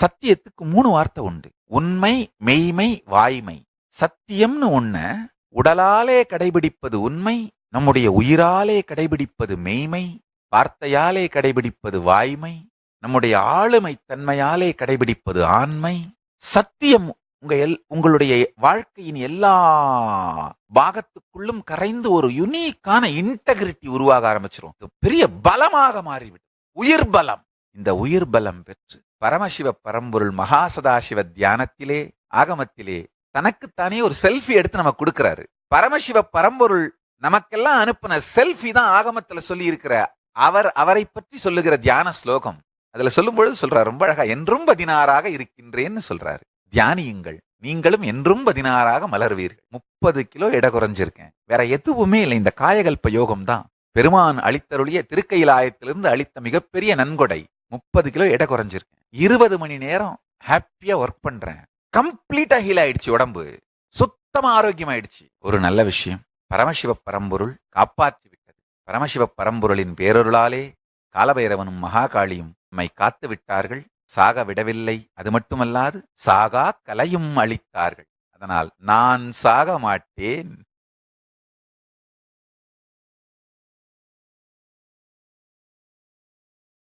சத்தியத்துக்கு மூணு வார்த்தை உண்டு. உண்மை மெய்மை வாய்மை. சத்தியம்னு ஒண்ண உடலாலே கடைபிடிப்பது உண்மை நம்முடைய உயிராலே கடைபிடிப்பது மெய்மை வார்த்தையாலே கடைபிடிப்பது வாய்மை நம்முடைய ஆளுமை தன்மையாலே கடைபிடிப்பது ஆண்மை. சத்தியம் உங்க எல் உங்களுடைய வாழ்க்கையின் எல்லா பாகத்துக்குள்ளும் கரைந்து ஒரு யுனிக்கான இன்டெகிரிட்டி உருவாக ஆரம்பிச்சிடும் பெரிய பலமாக மாறிவிடும். உயிர் பலம். இந்த உயிர் பலம் பெற்று பரமசிவ பரம்பொருள் மகாசதாசிவ தியானத்திலே ஆகமத்திலே தனக்குத்தானே ஒரு செல்ஃபி எடுத்து நம்ம கொடுக்கிறாரு. பரமசிவ பரம்பொருள் நமக்கெல்லாம் அனுப்பின செல்ஃபி தான் ஆகமத்துல சொல்லி இருக்கிற அவர் அவரை பற்றி சொல்லுகிற தியான ஸ்லோகம். அதுல சொல்லும் பொழுது சொல்றாரு ரொம்ப அழகா என்றும் பதினாறாக இருக்கின்றேன்னு சொல்றாரு. தியானியுங்கள் நீங்களும் என்றும் பதினாறாக மலர்வீர்கள். முப்பது கிலோ எடை குறைஞ்சிருக்கேன். வேற எதுவுமே இல்லை இந்த காயகல்ப யோகம் தான். பெருமான் அளித்தருளிய திருக்கையிலாயத்திலிருந்து அளித்த மிகப்பெரிய நன்கொடை. முப்பது கிலோ எடை குறைஞ்சிருக்கேன் இருபது மணி நேரம் ஹாப்பியாக ஒர்க் பண்ணுறேன் கம்ப்ளீட்டாக ஹீல் ஆயிடுச்சு உடம்பு. சுத்தமாக ஆரோக்கியம் ஆயிடுச்சு ஒரு நல்ல விஷயம். பரமசிவ பரம்பொருள் காப்பாற்றி விட்டது. பரமசிவ பரம்பொருளின் பேரொருளாலே காலபைரவனும் மகாகாளியும் நம்மை காத்து விட்டார்கள். சாக விடவில்லை. அது மட்டுமல்லாது சாகா கலையும் அளித்தார்கள். அதனால் நான் சாக மாட்டேன்.